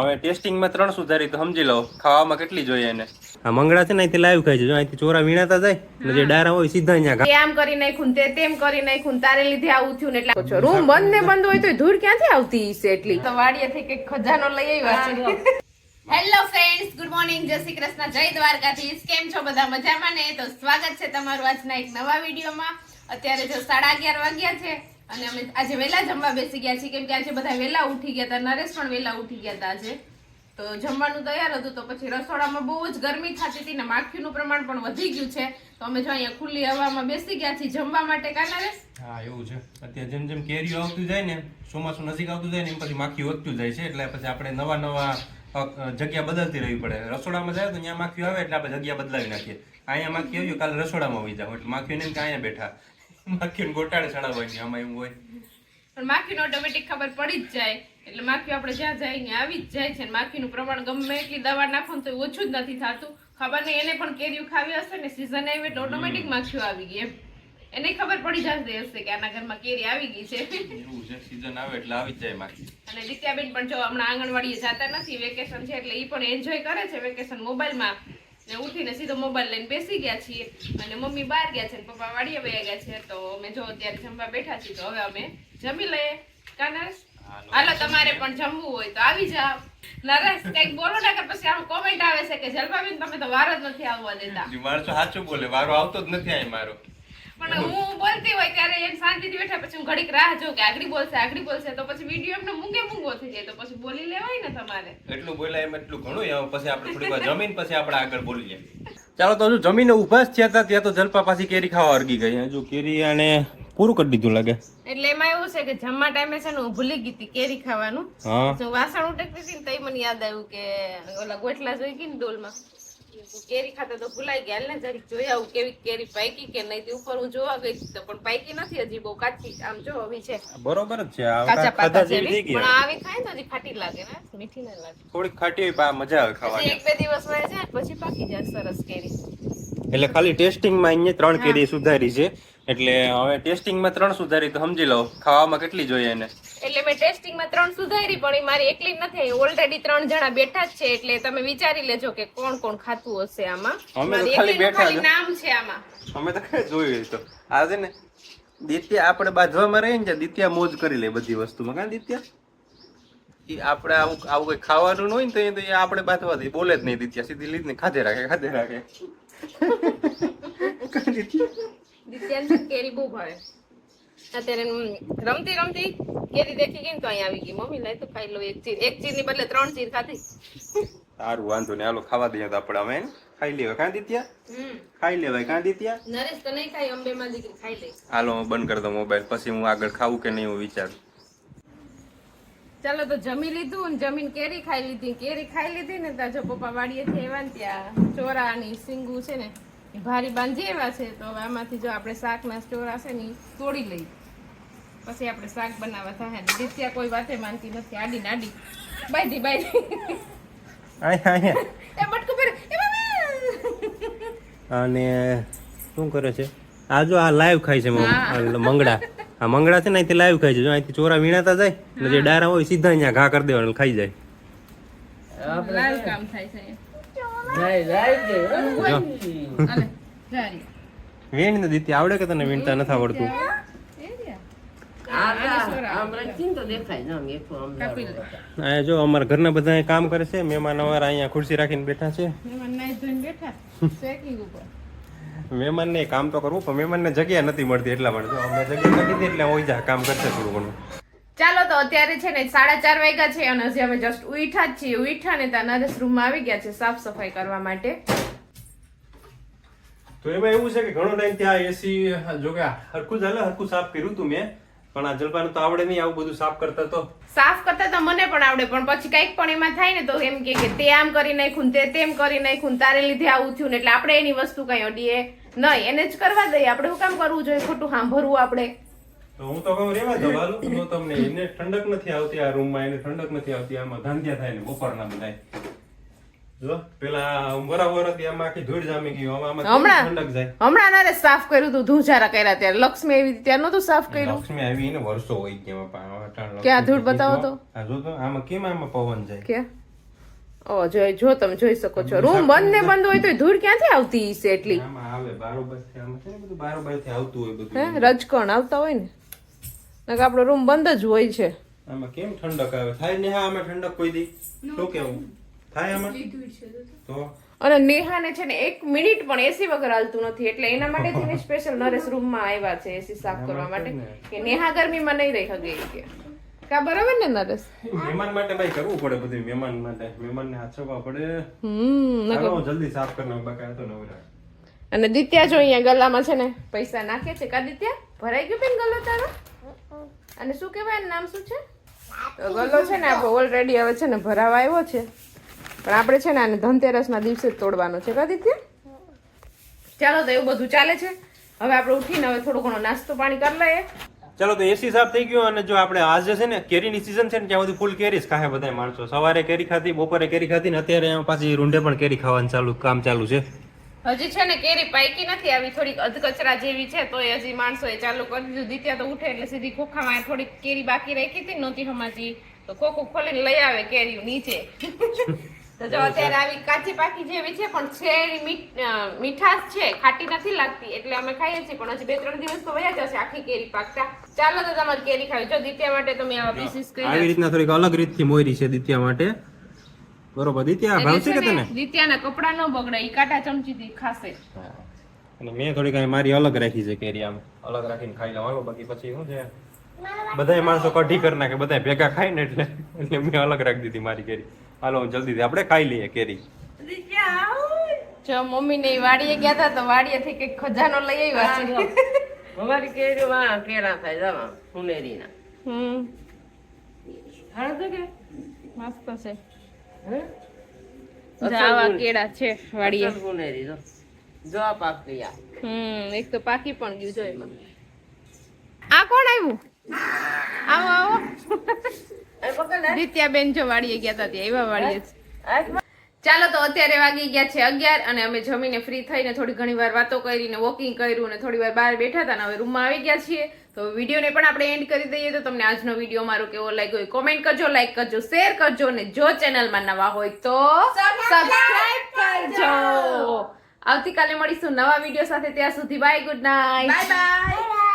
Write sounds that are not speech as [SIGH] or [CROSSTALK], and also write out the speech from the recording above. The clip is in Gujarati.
હવે ટેસ્ટિંગમાં ત્રણ સુધારી તો સમજી લો ખાવામાં કેટલી જોઈએ એને. આ મંગળા છે ને અહીંથી લાઈવ ખાઈ છે. જો અહીંથી ચોરા વીણાતા જાય ને જે ડારા હોય સીધા અહીંયા ખા આમ કરી નાખ્યું ને તે તેમ કરી નાખ્યું ને તારે લીધે આવું થયું ને એટલે રૂમ બંધ ને બંધ હોય તો ધૂળ ક્યાંથી આવતી હશે એટલી? તો વાડીએથી કંઈક ખજાનો લઈ આવ્યા છે. હેલો ફ્રેન્ડ્સ ગુડ મોર્નિંગ જય શ્રી કૃષ્ણ જય દ્વારકાધીશ. કેમ છો બધા મજામાં ને? તો સ્વાગત છે તમારું આજના એક નવા વિડીયોમાં. અત્યારે જો સાડા અગિયાર વાગ્યા છે અને અમે આજે વહેલા જમવા બેસી ગયા છીએ, કેમ કે આજે બધા વહેલા ઉઠી ગયા હતા નરેશ પણ વહેલા ઉઠી ગયા હતા આજે. તો જમવાનું તૈયાર હતું, તો પછી રસોડામાં બહુ જ ગરમી થતી હતી ને માખીનું પ્રમાણ પણ વધી ગયું છે. તો અમે જો અહીંયા ખુલ્લી હવામાં બેસી ગયા છીએ, જમવા માટે કા નરેશ? હા, એવું છે. અત્યારે જેમ જેમ કેરીઓ આવતું જાય ને, ચોમાસું નજીક આવતું જાય ને, એમ પછી માખી વધતું જાય છે, એટલે પછી આપણે નવા નવા જગ્યા બદલતી રહેવી પડે. રસોડામાં જાય તો ત્યાં માખીઓ આવે, એટલે આપણે જગ્યા બદલાવી નાખીએ. અહીંયા માખી આવ્યું કાલે રસોડામાં આવી જાવ એટલે માખીઓને અહીંયા બેઠા. માખીઓને ગોટાળે ચડાવવાની આમાં એવું હોય. પણ માખીનો ઓટોમેટિક ખબર પડી જ જાય. એટલે માખી આપણે જ્યાં જાય ને આવી જ જાય છે ને માખીનું પ્રમાણ ગમે એટલી દવા નાખો ને તો ઓછું જ નથી થતું. ખબર નહીં એને પણ કેરીઓ ખાવી હશે ને સિઝન આવી એટલે ઓટોમેટિક માખીઓ આવી ગઈ એમ. એને ખબર પડી જતી હશે કે આના ઘરમાં કેરી આવી ગઈ છે. એવું છે સીઝન આવે એટલે આવી જાય માખી. અને દિત્યાબેન પણ જો હમણાં આંગણવાડીએ જતા નથી વેકેશન છે એટલે એ પણ એન્જોય કરે છે વેકેશન મોબાઈલમાં. ને ઉઠીને સીધો મોબાઈલ લઈને બેસી ગયા છીએ અને મમ્મી બહાર ગયા છે ને પપ્પા વાડીએ વયા ગયા છે તો અમે જો અત્યારે જમવા બેઠા છીએ તો હવે અમે જમી લઈએ. કા હાલો તમારે પણ જમવું હોય તો આવી જાઓ. નરેશ કંઈક બોલો ને કે પછી આમ કોમેન્ટ આવે છે કે જલપાબેન તમે તો વાર જ નથી આવવા દેતા. માણસો સાચું બોલે વારો આવતો જ નથી અહીં મારો. પણ હું બોલતી હોય ત્યારે એમ શાંતિથી બેઠા પછી હું ઘડીક રાહ જોઉં કે આગળ બોલશે આગળ બોલશે તો પછી વીડિયો એમને મૂંગે મૂંગો થઈ જાય તો પછી બોલી લેવાય ને તમારે. એટલું બોલાય એમ એટલું ઘણું પછી આપણે થોડી વાર [LAUGHS] જમીન પછી આપણે આગળ બોલીએ ચાલો તો હજુ જમીને ઊભા જ થયા હતા ત્યાં તો જલપા પાછી કેરી ખાવા અરગી ગઈ. હજુ કેરી અને પૂરું કરી દીધું લાગે. એટલે એમાં એવું છે કે જમવા ટાઈમે છે ને હું ભૂલી ગઈ હતી કેરી ખાવાનું. હા. વાસણ ઉટકતી હતી ને તઈ મને યાદ આવ્યું કે ઓલા ગોટલા જોઈ ગઈ ને ડોલમાં. કેરી ખાતા તો ભૂલાઈ ગયા. ને જરીક જોઈ આવું કેવી કેરી પાકી કે નહીં તે ઉપર હું જોવા ગઈ તો પણ પાકી નથી હજી બહુ કાચી. આમ જો આવી છે. બરોબર જ છે. આ કાચા પાતા જેવી પણ આવી ખાય તો હજી ખાટી લાગે ને. મીઠી ના લાગે. થોડી ખાટી હોય મજા આવે ખાવાની. એક બે દિવસ રહે જાય પછી પાકી જાય સરસ કેરી. એટલે ખાલી ટેસ્ટિંગમાં અહીંયા ત્રણ કેરી સુધારી છે. એટલે હવે ટેસ્ટિંગમાં ત્રણ સુધારી તો સમજી લો ખાવામાં કેટલી જોઈએ એને? એટલે મેં ટેસ્ટિંગમાં ત્રણ સુધારી પણ એ મારી એકલી નથી ઓલરેડી ત્રણ જણા બેઠા જ છે એટલે તમે વિચારી લેજો કે કોણ કોણ ખાતું હશે આમાં. અમે તો ખાલી બેઠા નામ છે આમાં. અમે તો કઈ જોયું તો. આજે ને દિત્યા આપણે બાંધવામાં રહીએ ને દિત્યા મોજ કરી લે બધી વસ્તુમાં. કાં દિત્યા? એ આપણે આવું આવું કઈ ખાવાનું ન હોય ને તો એ આપણે બાંધવા દે. બોલે જ નહીં દિત્યા સીધી લીધ ને ખાધે રાખે ખાધે રાખે. દિત્યા? [LAUGHS] દિત્યાને કેરી બહુ ભાવે. અત્યારે રમતી રમતી કેરી દેખી ગઈ ને તો અહીં આવી ગઈ. મમ્મી લઈ તો ખાઈ લો એક ચીર. એક ચીરની બદલે ત્રણ ચીર ખાધી. સારું વાંધો નહીં. હાલો ખાવા દઈએ તો આપણે અમે ખાઈ લેવાય. કાં દીત્યા? હમ. ખાઈ લેવાય. કાં દીત્યા? નરેશ તો નહીં ખાઈ અંબે માં દીકરી ખાઈ લે. હાલો હું બંધ કરી દઉં મોબાઈલ પછી હું આગળ ખાવું કે નહીં હું વિચારું. ચાલો તો જમી લીધું ને જમીન કેરી ખાઈ લીધી. કેરી ખાઈ લીધી ને ત્યાં જો પપ્પા વાડીએ છે ને ત્યાં ચોરા ની સિંગુ છે ને ભારી બાંધી એવા છે તો હવે આમાંથી જો આપણે શાકના સ્ટોર હશે ને તોડી લઈ પછી આપણે શાક બનાવવા થાય દિત્યા કોઈ વાતે માનતી નથી. આડી નાડી બાયધી બાયધી એ બટકું પર અને શું કરે છે? આ જો આ લાઈવ ખાય છે મંગળા. આ મંગળા છે ને અહીંથી લાઈવ ખાય છે. જો અહીંથી ચોરા વીણાતા જાય ને જે ડારા હોય સીધા અહીંયા ઘા કરી દેવાનું ખાઈ જાય. લાઈવ કામ થાય છે અલે જારી વીણ ને દીતી આવડે કે તને વીણતા નથી આવડતું? જો અમારા ઘરના બધા કામ કરે છે મહેમાન અમારા અહીંયા ખુરશી રાખીને બેઠા છે. મહેમાન નાઈ ધોઈને બેઠા શેકી ઉપર. મહેમાનને કામ તો કરવું પણ મહેમાનને જગ્યા નથી મળતી એટલા માટે. જો અમે જગ્યા નથી એટલે હોય જા કામ કરશે થોડું ઘણું. ચાલો તો અત્યારે છે ને સાડા ચાર વાગ્યા છે અને હજી અમે જસ્ટ ઉઠા જ છીએ. ઉઠા ને ત્યાં નરેશ રૂમમાં આવી ગયા છે સાફ સફાઈ કરવા માટે. તો એમાં એવું છે કે ઘણો ટાઈમ ત્યાં એસી જો કે હરખું ચાલે હરખું સાફ કર્યું તું મેં. પણ આ જલપાને તો આવડે નહીં આવું બધું સાફ કરતા તો. સાફ કરતા તો મને પણ આવડે પણ પછી કંઈક પણ એમાં થાય ને તો એમ કે કે તે આમ કરી નાખ્યું તે તેમ કરી નાખ્યું તારે લીધે આવું થયું એટલે આપણે એની વસ્તુ કઈ અડીએ નહીં. એને જ કરવા દઈએ. આપણે શું કામ કરવું જોઈએ? ખોટું સાંભળવું આપણે. તો હું તો કહું રેવા દો તો તમને એને ઠંડક નથી આવતી આ રૂમમાં એને ઠંડક નથી આવતી. આમાં ધાંધ્યા થાય ને બપોરના બધાય. જો પેલા બરાબર હતી આમાં આખી ધૂળ જામી ગઈ આમાં આમાં હમણાં? ઠંડક જાય. હમણાં નરેશ સાફ કર્યું તું ધૂજારા કર્યા ત્યારે. લક્ષ્મી એવી ત્યારે નહોતું સાફ કર્યું. લક્ષ્મી આવી ને વર્ષો હોય ગયા બાપા. ક્યાં ધૂળ બતાવો તો? આ જો તો આમાં કેમ આમાં પવન જાય? કે? ઓ જો જો તમે જોઈ શકો છો. રૂમ બંધ ને બંધ હોય તો ધૂળ ક્યાંથી આવતી હશે એટલી? આમાં આવે બારોબારથી આમાં છે ને બધું બારોબારથી આવતું હોય હે રજકણ આવતા હોય ને. નકર આપણો રૂમ બંધ જ હોય છે. આમાં કેમ ઠંડક આવે? થાય ને હા આમાં ઠંડક કોઈ દી. શું કેવું? થાય આમાં? તો. અને નેહાને છે ને એક મિનિટ પણ એસી વગર હાલતું નથી એટલે એના માટે થઈને સ્પેશિયલ [LAUGHS] નરેશ રૂમમાં આવ્યા છે એસી સાફ કરવા માટે. કે નેહા ગરમીમાં નહીં રહી શકે કે. કા બરાબર ને નરેશ? મહેમાન માટે ભાઈ કરવું પડે બધું મહેમાન માટે. મહેમાનને હાચવવા પડે. હમ ચાલો જલ્દી સાફ કરી નાખ બાકી તો નવરા. અને દિત્યા જો અહીંયા ગલામાં છે ને પૈસા નાખે છે. કા દિત્યા? ભરાઈ ગયો બેન ગલો તારો? અને શું કહેવાય? એનું નામ શું છે? ગલો છે ને આપણે ઓલરેડી હવે છે ને ભરાવા આવ્યો છે. પણ આપણે છે ને આને ધનતેરસના દિવસે જ તોડવાનો છે કા ચાલો તો એવું બધું ચાલે છે. હવે આપણે ઉઠીને હવે થોડો ઘણો નાસ્તો પાણી કરી લઈએ. ચાલો તો એસી સાફ થઈ ગયો અને જો આપણે આજે છે ને કેરીની સીઝન છે ને ત્યાં બધું ફૂલ કેરી જ ખાય બધા માણસો. સવારે કેરી ખાધી બપોરે કેરી ખાધી ને અત્યારે એમાં પાછી રૂંઢે પણ કેરી ખાવાનું ચાલુ કામ ચાલુ છે. હજી છે ને કેરી પાકી નથી આવી થોડીક અધકચરા જેવી છે તો હજી માણસો એ ચાલુ કરી દીધું. દીત્યા તો ઉઠે એટલે સીધી ખોખામાં થોડીક કેરી બાકી રાખી હતી નહોતી હમાજી. તો ખોખું ખોલીને લઈ આવે કેરી નીચે. તો જો અત્યારે આવી કાચી પાકી જેવી છે પણ છે મીઠાશ છે ખાટી નથી લાગતી. એટલે અમે ખાઈએ છીએ પણ હજી બે ત્રણ દિવસ તો વયા જશે આખી કેરી પાકતા. ચાલો તો તમારે કેરી ખાવી. જો દિત્યા માટે તમે આવા પીસીસ કરી આવી રીતના થોડીક અલગ રીતથી મોયરી છે દિત્યા માટે. બરોબર દિત્યા ભાવશે કે તને? દિત્યાના કપડા ન બગડે ઈ ચમચી ચમચીથી ખાશે. અને મેં થોડીક અહીં મારી અલગ રાખી છે કેરી આમ. અલગ રાખીને ખાઈ લઉં હાલો બાકી પછી શું છે? બધાય માણસો કઢી કરી નાખે બધા ભેગા ખાય ને એટલે એટલે મેં અલગ રાખી દીધી મારી કેરી. હાલો જલ્દીથી. આપણે ખાઈ લઈએ કેરી. જો મમ્મી ને વાડીએ ગયા હતા તો વાડીએથી કંઈક ખજાનો લઈ આવ્યા છે. ભવાની કેરી માં કેળા થાય જવા સુનેરીના હમ. હાલ તો કે? મસ્ત છે. હે? આવા કેળા છે વાડીએ. સુનેરી જો. જો આ પાક ગયા હમ એક તો પાકી પણ ગયું જો એમાં. આ કોણ આવ્યું? આવો આવો. એ પકડ દિત્યા બેન જો વાળીએ ગયા હતા ત્યાં એવા વાળીએ ચાલો તો અત્યારે વાગી ગયા છે અગિયાર અને અમે જમીને ફ્રી થઈને થોડી ઘણી વાર વાતો કરીને વોકિંગ કર્યું અને થોડી વાર બહાર બેઠા હતા અને હવે રૂમમાં આવી ગયા છીએ. તો વિડીયોને પણ આપણે એન્ડ કરી દઈએ તો તમને આજનો વીડિયો મારો કેવો લાગ્યો હોય કોમેન્ટ કરજો લાઈક કરજો શેર કરજો અને જો ચેનલમાં નવા હોય તો સબસ્ક્રાઇબ કરજો. આવતીકાલે મળીશું નવા વીડિયો સાથે. ત્યાં સુધી bye good night bye bye